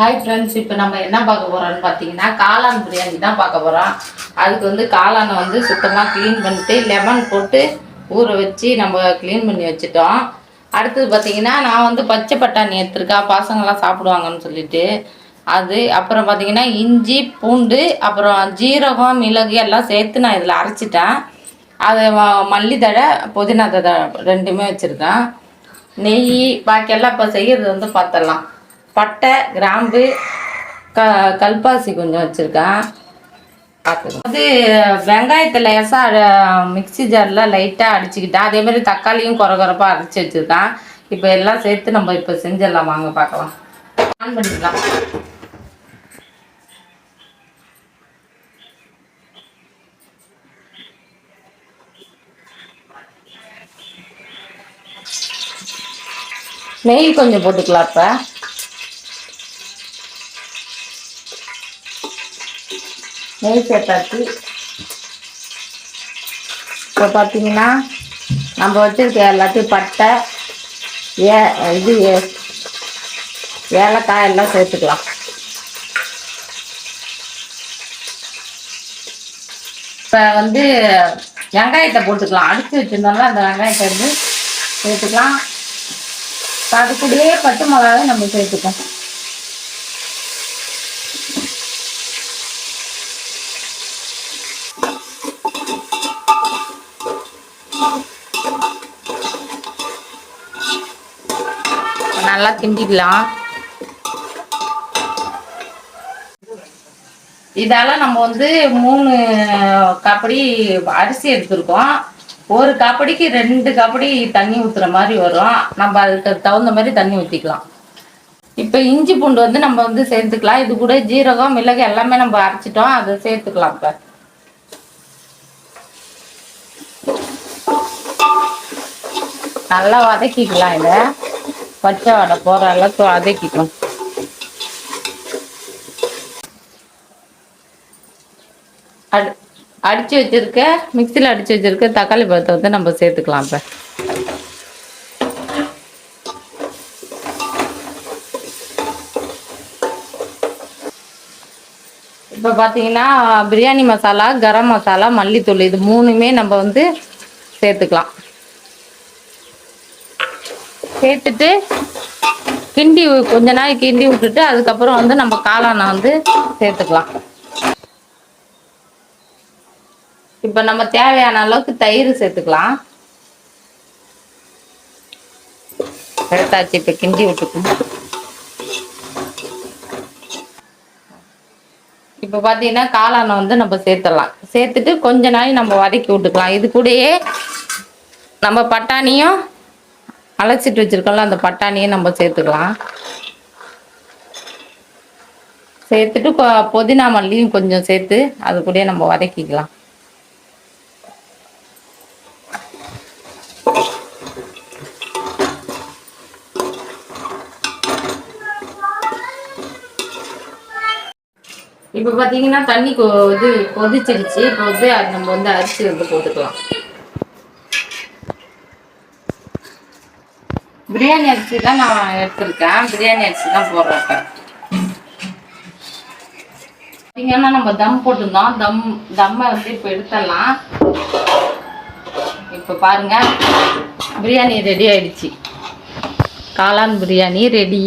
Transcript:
Hi friends இப்போ நம்ம என்ன பார்க்க போகிறோம்னு பார்த்தீங்கன்னா காளான் பிரியாணி தான் பார்க்க போகிறோம் அதுக்கு வந்து காளானை வந்து சுத்தமாக க்ளீன் பண்ணிட்டு லெமன் போட்டு ஊற வச்சு நம்ம க்ளீன் பண்ணி வச்சுட்டோம். அடுத்தது பார்த்தீங்கன்னா நான் வந்து பச்சை பட்டாணி எடுத்துருக்கா பசங்களாம் சாப்பிடுவாங்கன்னு சொல்லிட்டு. அது அப்புறம் பார்த்தீங்கன்னா இஞ்சி பூண்டு அப்புறம் ஜீரகம் மிளகு எல்லாம் சேர்த்து நான் இதில் அரைச்சிட்டேன். அதை மல்லித்தழை புதினா தழை ரெண்டுமே வச்சுருக்கேன். நெய் பாக்கி எல்லாம் இப்போ செய்கிறது வந்து பார்த்துடலாம் பட்டை கிராம்பு க கல்பாசி கொஞ்சம் வச்சுருக்கேன் பார்த்துக்கோ அது வெங்காயத்தை லேசாக மிக்சி ஜாரில் லைட்டாக அடிச்சுக்கிட்டேன் அதே மாதிரி தக்காளியும் குறை குறைப்பாக அரைச்சி வச்சுருக்கேன் இப்போ எல்லாம் சேர்த்து நம்ம இப்போ செஞ்சிடலாம். வாங்க பார்க்கலாம் ஆன் பண்ணிக்கலாம். நெய் கொஞ்சம் போட்டுக்கலாம் இப்போ. நெய் சேர்த்தாச்சு இப்போ பார்த்தீங்கன்னா நம்ம வச்சுருக்க எல்லாத்தையும் பட்டை ஏ இது ஏ- ஏலக்காய் எல்லாம் சேர்த்துக்கலாம். இப்போ வந்து வெங்காயத்தை போட்டுக்கலாம். அடித்து வச்சுருந்தோம்ல அந்த வெங்காயத்தை வந்து சேர்த்துக்கலாம். இப்ப அது கூடயே மிளகாவை நம்ம சேர்த்துக்கோம் நல்லா கிண்டிக்கலாம் இதால நம்ம வந்து மூணு காப்படி அரிசி எடுத்திருக்கோம். ஒரு காப்படிக்கு ரெண்டு காப்படி தண்ணி ஊற்றுற மாதிரி வரும். நம்ம அதுக்கு தகுந்த மாதிரி தண்ணி ஊற்றிக்கலாம் இப்போ இஞ்சி பூண்டு வந்து நம்ம வந்து சேர்த்துக்கலாம். இது கூட ஜீரகம் மிளகு எல்லாமே நம்ம அரைச்சிட்டோம். அதை சேர்த்துக்கலாம் இப்போ. நல்லா வதக்கிக்கலாம் இதை. பச்சை வடை போகிற அளவுக்கு வதக்கிக்கலாம். அடி அடித்து வச்சிருக்க மிக்சியில் அடித்து வச்சிருக்க தக்காளி பழத்தை வந்து நம்ம சேர்த்துக்கலாம் இப்போ. இப்போ பார்த்தீங்கன்னா பிரியாணி மசாலா கரம் மசாலா மல்லித்தூள் இது மூணுமே நம்ம வந்து சேர்த்துக்கலாம். சேர்த்துட்டு கிண்டி கொஞ்ச நாள் கிண்டி விட்டுட்டு அதுக்கப்புறம் வந்து நம்ம காளானை வந்து சேர்த்துக்கலாம். இப்போ நம்ம தேவையான அளவுக்கு தயிர் சேர்த்துக்கலாம். எடுத்தாச்சு இப்போ கிண்டி விட்டுக்கணும் இப்போ பார்த்தீங்கன்னா காளானை வந்து நம்ம சேர்த்துடலாம். சேர்த்துட்டு கொஞ்ச நாள் நம்ம வதக்கி விட்டுக்கலாம். இது கூடயே நம்ம பட்டாணியும் அழைச்சிட்டு வச்சிருக்கோம்ல அந்த பட்டாணியை நம்ம சேர்த்துக்கலாம். சேர்த்துட்டு புதினா மல்லியும் கொஞ்சம் சேர்த்து அது கூடயே நம்ம வதக்கிக்கலாம். இப்போ பார்த்தீங்கன்னா தண்ணி கொ இது கொதிச்சிருச்சு. இப்போ வந்து அது நம்ம வந்து அரிசி வந்து போட்டுக்கலாம். பிரியாணி அரிசி தான் நான் எடுத்திருக்கேன். பிரியாணி அரிசி தான் போடுறேன் இப்போ. பார்த்தீங்கன்னா நம்ம தம் போட்டிருந்தோம். தம் தம்மை வந்து இப்போ எடுத்துடலாம். இப்போ பாருங்க. பிரியாணி ரெடி ஆயிடுச்சு. காளான் பிரியாணி ரெடி